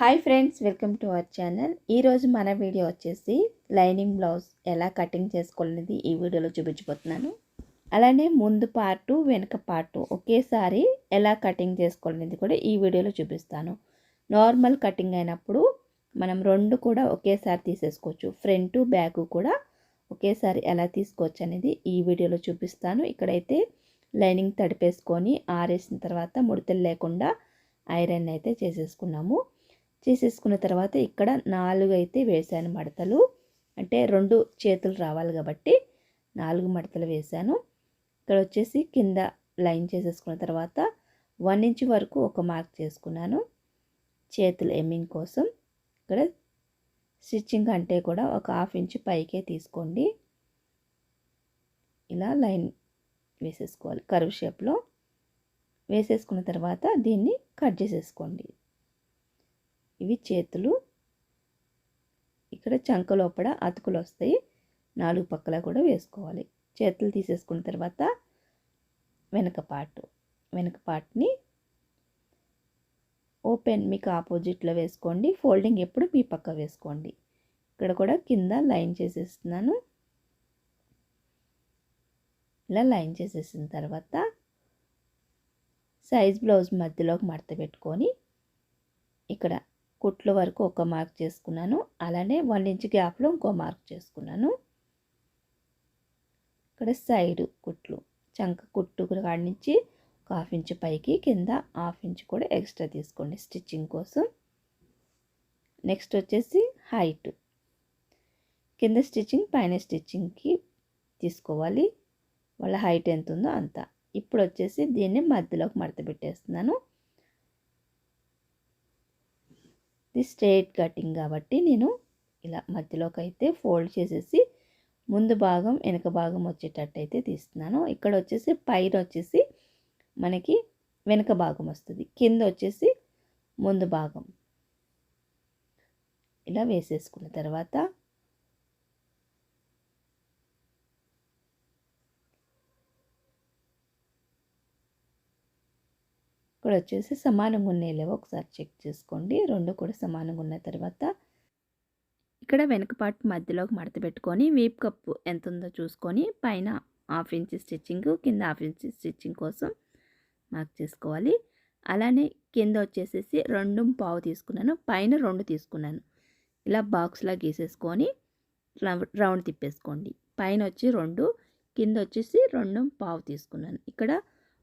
Hi friends welcome to our channel. ఈరోజు మన video వచ్చేసి లైనింగ్ బ్లౌజ్ ఎలా కటింగ్ చేసుకోవాలనేది ఈ వీడియోలో చూపించబోతున్నాను. అలానే ముందు పార్టు వెనుక పార్టు ఒకేసారి ఎలా కటింగ్ చేసుకోవాలనేది కూడా ఈ వీడియోలో చూపిస్తాను. నార్మల్ కటింగ్ అయినప్పుడు మనం రెండు కూడా ఒకేసారి తీసేసుకోవచ్చు. ఫ్రంట్ బ్యాక్ కూడా ఒకేసారి ఎలా తీసుకోవచ్చు అనేది ఈ వీడియోలో చూపిస్తాను. ఇక్కడైతే లైనింగ్ తడిపేసుకొని ఆరేసిన తర్వాత ముడతలు లేకుండా ఐరన్ అయితే చేసేసుకున్నాము. చేసేసుకున్న తర్వాత ఇక్కడ నాలుగు అయితే వేసాను మడతలు. అంటే రెండు చేతులు రావాలి కాబట్టి నాలుగు మడతలు వేసాను ఇక్కడ వచ్చేసి కింద లైన్ చేసేసుకున్న తర్వాత వన్ ఇంచ్ వరకు ఒక మార్క్ చేసుకున్నాను. చేతులు ఎమ్మింగ్ కోసం. ఇక్కడ స్టిచ్చింగ్ అంటే కూడా ఒక హాఫ్ ఇంచ్ పైకే తీసుకోండి. ఇలా లైన్ వేసేసుకోవాలి కరువు షేప్లో. వేసేసుకున్న తర్వాత దీన్ని కట్ చేసేసుకోండి. ఇవి చేతులు. ఇక్కడ చంక లోపల అతుకులు వస్తాయి. నాలుగు పక్కల కూడా వేసుకోవాలి. చేతులు తీసేసుకున్న తర్వాత వెనక పార్ట్ వెనక పార్ట్ని ఓపెన్ మీకు ఆపోజిట్లో వేసుకోండి. ఫోల్డింగ్ ఎప్పుడు మీ పక్క వేసుకోండి. ఇక్కడ కూడా కింద లైన్ చేసేస్తున్నాను. ఇలా లైన్ చేసేసిన తర్వాత సైజ్ బ్లౌజ్ మధ్యలోకి మడత పెట్టుకొని ఇక్కడ కుట్ల వరకు ఒక మార్క్ చేసుకున్నాను. అలానే వన్ ఇంచ్ గ్యాప్లో ఇంకో మార్క్ చేసుకున్నాను. ఇక్కడ సైడ్ కుట్లు చంక కుట్టు కాడి నుంచి ఒక హాఫ్ ఇంచ్ పైకి కింద హాఫ్ ఇంచ్ కూడా ఎక్స్ట్రా తీసుకోండి స్టిచ్చింగ్ కోసం. నెక్స్ట్ వచ్చేసి హైట్. కింద స్టిచ్చింగ్ పైన స్టిచ్చింగ్కి తీసుకోవాలి. వాళ్ళ హైట్ ఎంత ఉందో అంత. ఇప్పుడు వచ్చేసి దీన్ని మధ్యలోకి మడత పెట్టేస్తున్నాను. ఇది స్ట్రైట్ కటింగ్ కాబట్టి నేను ఇలా మధ్యలోకి అయితే ఫోల్డ్ చేసేసి ముందు భాగం వెనక భాగం వచ్చేటట్టు అయితే తీస్తున్నాను. ఇక్కడ వచ్చేసి పైన వచ్చేసి మనకి వెనక భాగం వస్తుంది. కింద వచ్చేసి ముందు భాగం. ఇలా వేసేసుకున్న తర్వాత ఇక్కడ వచ్చేసి సమానంగా ఉన్నాయి. లేవో? ఒకసారి చెక్ చేసుకోండి. రెండు కూడా సమానంగా ఉన్న తర్వాత ఇక్కడ వెనక పార్ట్ మధ్యలోకి మడత పెట్టుకొని వీప్ కప్పు ఎంత ఉందో చూసుకొని పైన హాఫ్ ఇంచ్ స్టిచ్చింగ్ కింద హాఫ్ ఇంచ్ స్టిచ్చింగ్ కోసం మార్క్ చేసుకోవాలి. అలానే కింద వచ్చేసేసి రెండు పావు తీసుకున్నాను. పైన రెండు తీసుకున్నాను. ఇలా బాక్స్లా గీసేసుకొని రౌండ్ తిప్పేసుకోండి. పైన వచ్చి రెండు కింద వచ్చేసి రెండు పావు తీసుకున్నాను. ఇక్కడ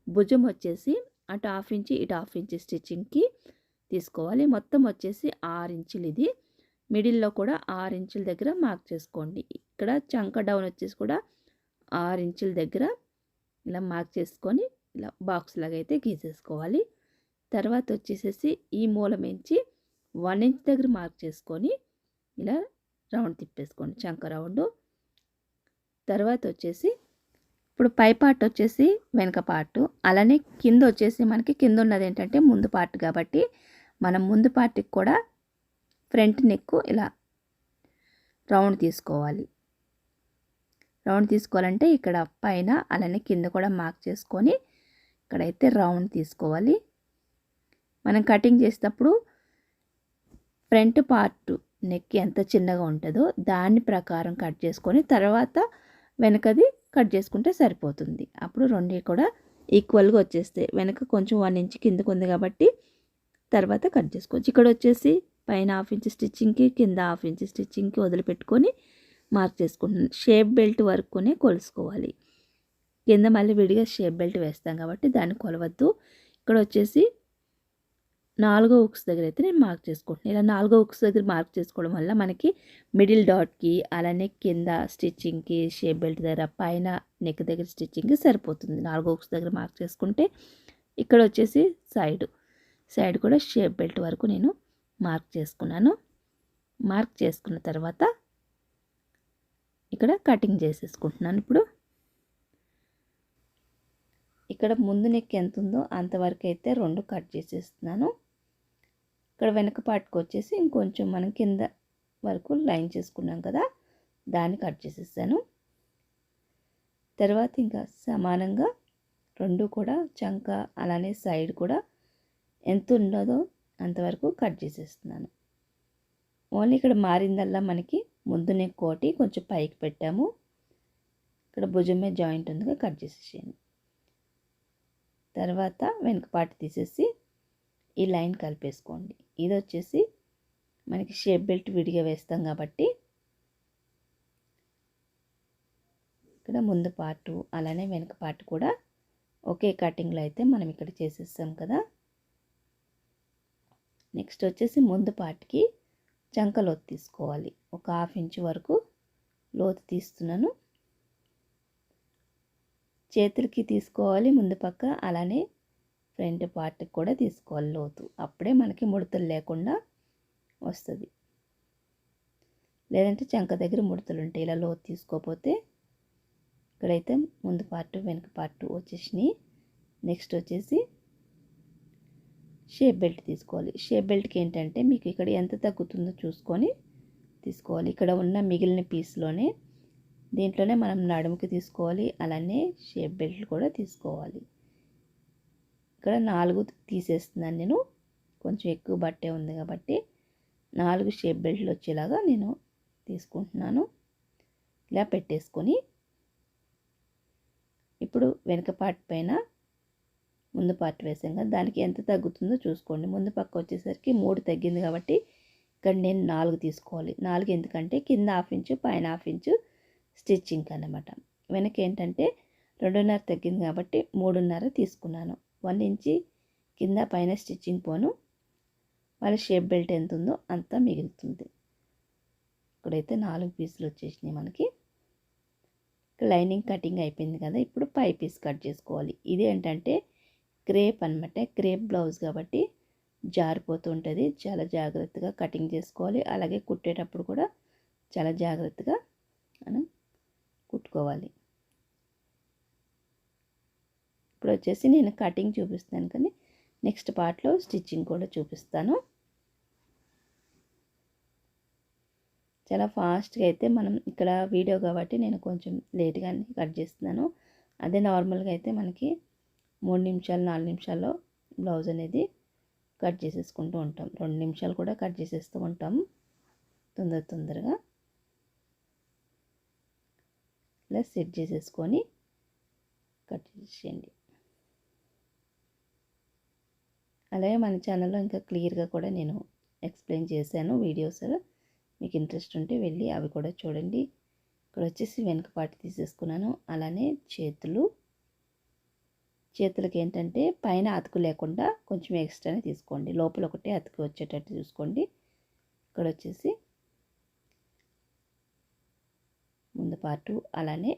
భుజం వచ్చేసి అటు హాఫ్ ఇంచ్ ఇటు హాఫ్ ఇంచ్ స్టిచ్చింగ్కి తీసుకోవాలి. మొత్తం వచ్చేసి ఆరు ఇంచులు ఇది. మిడిల్లో కూడా ఆరు ఇంచుల దగ్గర మార్క్ చేసుకోండి. ఇక్కడ చంక డౌన్ వచ్చేసి కూడా ఆరు ఇంచుల దగ్గర ఇలా మార్క్ చేసుకొని ఇలా బాక్స్ లాగా అయితే గీసేసుకోవాలి. తర్వాత వచ్చేసేసి ఈ మూలం ఇంచి వన్ ఇంచ్ దగ్గర మార్క్ చేసుకొని ఇలా రౌండ్ తిప్పేసుకోండి. చంక రౌండ్. తర్వాత వచ్చేసి ఇప్పుడు పై పార్ట్ వచ్చేసి వెనక పార్ట్. అలానే కింద వచ్చేసి మనకి కింద ఉన్నది ఏంటంటే ముందు పార్ట్ కాబట్టి మనం ముందు పార్ట్కి కూడా ఫ్రంట్ నెక్ ఇలా రౌండ్ తీసుకోవాలి. రౌండ్ తీసుకోవాలంటే ఇక్కడ పైన అలానే కింద కూడా మార్క్ చేసుకొని ఇక్కడైతే రౌండ్ తీసుకోవాలి. మనం కటింగ్ చేసేటప్పుడు ఫ్రంట్ పార్ట్ నెక్ ఎంత చిన్నగా ఉంటుందో దాని ప్రకారం కట్ చేసుకొని తర్వాత వెనకది కట్ చేసుకుంటే సరిపోతుంది. అప్పుడు రెండు కూడా ఈక్వల్గా వచ్చేస్తాయి. వెనక కొంచెం వన్ ఇంచ్ కిందకు ఉంది కాబట్టి తర్వాత కట్ చేసుకోవచ్చు. ఇక్కడ వచ్చేసి పైన హాఫ్ ఇంచ్ స్టిచ్చింగ్కి కింద హాఫ్ ఇంచ్ స్టిచ్చింగ్కి వదిలిపెట్టుకొని మార్క్ చేసుకుంటున్నాను. షేప్ బెల్ట్ వరకునే కొలుసుకోవాలి. కింద మళ్ళీ విడిగా షేప్ బెల్ట్ వేస్తాం కాబట్టి దాన్ని కొలవద్దు. ఇక్కడ వచ్చేసి నాలుగో ఉక్స్ దగ్గర అయితే నేను మార్క్ చేసుకుంటున్నాను ఇలా నాలుగో ఉక్స్ దగ్గర మార్క్ చేసుకోవడం వల్ల మనకి మిడిల్ డాట్కి అలానే కింద స్టిచ్చింగ్కి షేప్ బెల్ట్ దగ్గర పైన నెక్ దగ్గర స్టిచ్చింగ్కి సరిపోతుంది. నాలుగో ఉక్స్ దగ్గర మార్క్ చేసుకుంటే ఇక్కడ వచ్చేసి సైడ్. సైడ్ కూడా షేప్ బెల్ట్ వరకు నేను మార్క్ చేసుకున్నాను. మార్క్ చేసుకున్న తర్వాత ఇక్కడ కటింగ్ చేసేసుకుంటున్నాను ఇప్పుడు. ఇక్కడ ముందు నెక్ ఎంత ఉందో అంతవరకు అయితే రెండు కట్ చేసేస్తున్నాను. ఇక్కడ వెనక పాటుకు వచ్చేసి ఇంకొంచెం మనం కింద వరకు లైన్ చేసుకున్నాం కదా దాన్ని కట్ చేసేసాను. తర్వాత ఇంకా సమానంగా రెండు కూడా చంక అలానే సైడ్ కూడా ఎంత ఉండదో అంతవరకు కట్ చేసేస్తున్నాను. ఓన్లీ ఇక్కడ మారిందల్లా మనకి ముందునే కోటి కొంచెం పైకి పెట్టాము. ఇక్కడ భుజం మీద జాయింట్ ఉందిగా కట్ చేసేసేయండి. తర్వాత వెనుక తీసేసి ఈ లైన్ కలిపేసుకోండి. ఇది వచ్చేసి మనకి షేప్ బెల్ట్ విడిగా వేస్తాం కాబట్టి ఇక్కడ ముందు పార్టు అలానే వెనుక పార్ట్ కూడా ఒకే కటింగ్లో అయితే మనం ఇక్కడ చేసేస్తాం కదా. నెక్స్ట్ వచ్చేసి ముందు పార్ట్కి చంక లోతు తీసుకోవాలి. ఒక హాఫ్ ఇంచ్ వరకు లోతు తీస్తున్నాను. చేతులకి తీసుకోవాలి ముందు పక్క అలానే ఫ్రంట్ పార్ట్కి కూడా తీసుకోవాలి లోతు. అప్పుడే మనకి ముడతలు లేకుండా వస్తుంది. లేదంటే చంక దగ్గర ముడతలు ఉంటాయి. ఇలా లోతు తీసుకోకపోతే ఇక్కడైతే ముందు పార్ట్ వెనక పార్ట్ వచ్చేసినాయి. నెక్స్ట్ వచ్చేసి షేప్ బెల్ట్ తీసుకోవాలి. షేప్ బెల్ట్కి ఏంటంటే మీకు ఇక్కడ ఎంత తగ్గుతుందో చూసుకొని తీసుకోవాలి. ఇక్కడ ఉన్న మిగిలిన పీస్లోనే దీంట్లోనే మనం నడుముకి తీసుకోవాలి. అలానే షేప్ బెల్ట్ కూడా తీసుకోవాలి. ఇక్కడ నాలుగు తీసేస్తున్నాను నేను. కొంచెం ఎక్కువ బట్టే ఉంది కాబట్టి నాలుగు షేప్ బెల్ట్లు వచ్చేలాగా నేను తీసుకుంటున్నాను. ఇలా పెట్టేసుకొని ఇప్పుడు వెనక పార్ట్ పైన ముందు పార్ట్ వేసాం కదా దానికి ఎంత తగ్గుతుందో చూసుకోండి. ముందు పక్క వచ్చేసరికి మూడు తగ్గింది కాబట్టి ఇక్కడ నేను నాలుగు తీసుకోవాలి. నాలుగు ఎందుకంటే కింద హాఫ్ ఇంచు పైన హాఫ్ ఇంచు స్టిచ్చింగ్ అనమాట వెనక ఏంటంటే రెండున్నర తగ్గింది కాబట్టి మూడున్నర తీసుకున్నాను. వన్ ఇంచి కింద పైన స్టిచ్చింగ్ పోను. వాళ్ళ షేప్ బెల్ట్ ఎంత ఉందో అంత మిగులుతుంది. ఇక్కడైతే నాలుగు పీసులు వచ్చేసినాయి మనకి. లైనింగ్ కటింగ్ అయిపోయింది కదా ఇప్పుడు పై పీస్ కట్ చేసుకోవాలి. ఇది ఏంటంటే క్రేప్ అనమాట క్రేప్ బ్లౌజ్ కాబట్టి జారిపోతూ ఉంటుంది. చాలా జాగ్రత్తగా కటింగ్ చేసుకోవాలి. అలాగే కుట్టేటప్పుడు కూడా చాలా జాగ్రత్తగా మనం కుట్టుకోవాలి. ఇప్పుడు వచ్చేసి నేను కటింగ్ చూపిస్తాను కానీ నెక్స్ట్ పార్ట్లో స్టిచ్చింగ్ కూడా చూపిస్తాను. చాలా ఫాస్ట్గా అయితే మనం ఇక్కడ వీడియో కాబట్టి నేను కొంచెం లేట్గా కట్ చేస్తున్నాను. అదే నార్మల్గా అయితే మనకి మూడు నిమిషాలు నాలుగు నిమిషాల్లో బ్లౌజ్ అనేది కట్ చేసేసుకుంటూ ఉంటాం. రెండు నిమిషాలు కూడా కట్ చేసేస్తూ ఉంటాం. తొందర తొందరగా ఇలా సెట్ చేసేసుకొని కట్ చేసేయండి. అలాగే మన ఛానల్లో ఇంకా క్లియర్గా కూడా నేను ఎక్స్ప్లెయిన్ చేశాను వీడియోస్. మీకు ఇంట్రెస్ట్ ఉంటే వెళ్ళి అవి కూడా చూడండి. ఇక్కడ వచ్చేసి వెనుకపాటి తీసేసుకున్నాను. అలానే చేతులు. చేతులకి ఏంటంటే పైన అతుకు లేకుండా కొంచెం ఎక్స్ట్రానే తీసుకోండి. లోపల ఒకటే అతుకు వచ్చేటట్టు చూసుకోండి. ఇక్కడ వచ్చేసి ముందు పార్టు అలానే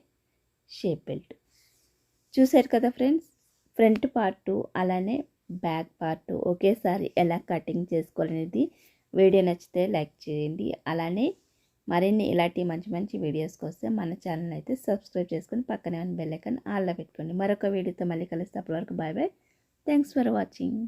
షేప్ బెల్ట్. చూశారు కదా ఫ్రెండ్స్? ఫ్రంట్ పార్టు అలానే బ్యాక్ పార్ట్ ఒకేసారి ఎలా కటింగ్ చేసుకోవాలనేది వీడియో నచ్చితే లైక్ చేయండి. అలానే మరిన్ని ఇలాంటి మంచి మంచి వీడియోస్ కోసం మన ఛానల్ అయితే సబ్స్క్రైబ్ చేసుకొని పక్కనే ఉన్న బెల్లైకన్ ఆల్లో పెట్టుకోండి. మరొక వీడియోతో మళ్ళీ కలిస్తే. అప్పటి వరకు bye bye. Thanks for watching